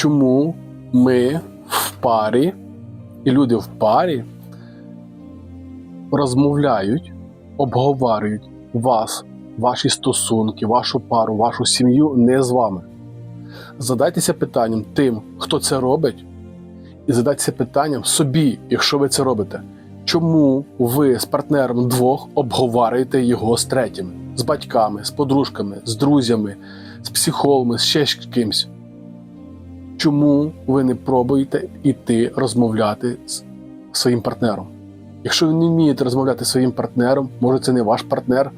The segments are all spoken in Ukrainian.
чому ми в парі, і люди в парі розмовляють, обговорюють вас, ваші стосунки, вашу пару, вашу сім'ю не з вами. Задайтеся питанням тим, хто це робить, і задайтеся питанням собі, якщо ви це робите. Чому ви з партнером двох обговорюєте його з третіми, з батьками, з подружками, з друзями, з психологами, з ще з кимсь? Чому ви не пробуєте йти розмовляти з своїм партнером? Якщо ви не вмієте розмовляти зі своїм партнером, може це не ваш партнер,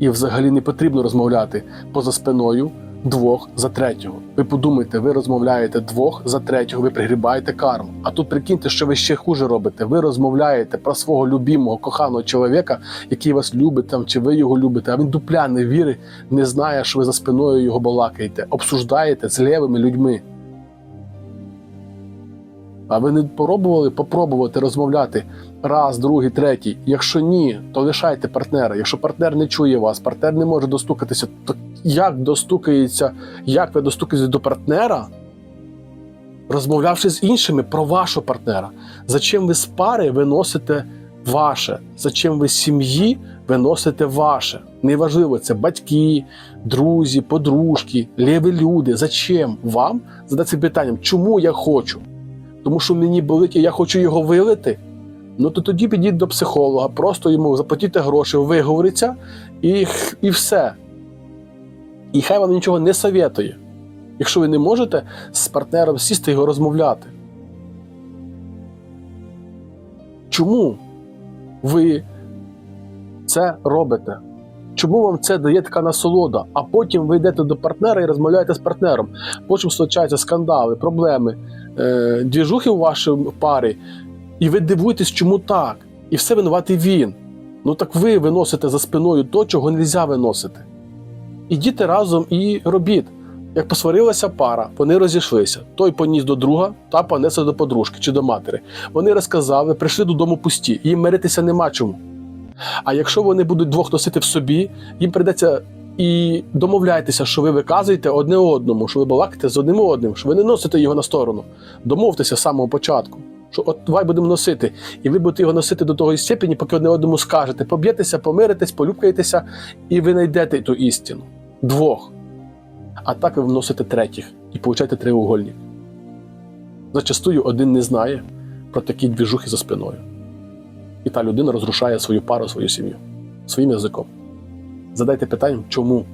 і взагалі не потрібно розмовляти поза спиною двох за третього. Ви подумайте, ви розмовляєте двох за третього, ви пригрібаєте карму. А тут прикиньте, що ви ще хуже робите. Ви розмовляєте про свого любимого, коханого чоловіка, який вас любить там, чи ви його любите, а він дупля не вірить, не знає, що ви за спиною його балакаєте, обсуждаєте з левими людьми. А ви не пробували попробувати розмовляти раз, другий, третій. Якщо ні, то лишайте партнера. Якщо партнер не чує вас, партнер не може достукатися, то як достукається, як ви достукаєтеся до партнера, розмовлявши з іншими про вашого партнера? Зачем ви з пари виносите ваше? Зачем ви з сім'ї виносите ваше? Неважливо, це батьки, друзі, подружки, лєві люди. Зачем вам задатися питанням, чому я хочу? Тому що мені болить, і я хочу його вилити. Ну то тоді підіть до психолога, просто йому заплатіть гроші, виговориться і, і все. І хай вам нічого не совєтує, якщо ви не можете з партнером сісти і його розмовляти. Чому ви це робите? Чому вам це дає така насолода? А потім ви йдете до партнера і розмовляєте з партнером. Потім случаються скандали, проблеми, е, двіжухи у вашій парі, і ви дивуєтесь, чому так. І все винуватий він. Ну так ви виносите за спиною то, чого не можна виносити. Ідіть разом і робіть. Як посварилася пара, вони розійшлися. Той поніс до друга, та понесла до подружки чи до матері. Вони розказали, прийшли додому пусті, їм миритися нема чому. А якщо вони будуть двох носити в собі, їм прийдеться і домовляйтеся, що ви виказуєте одне одному, що ви балакаєте з одним одним, що ви не носите його на сторону. Домовтеся з самого початку. Що от давай будемо носити, і ви будете його носити до того степені, поки одне одному скажете. Поб'єтеся, помиритесь, полюбкаєтеся, і ви знайдете ту істину. Двох. А так ви вносите третіх і получаєте триугольник. Зачастую один не знає про такі двіжухи за спиною. І та людина розрушає свою пару, свою сім'ю своїм язиком. Задайте питання, чому?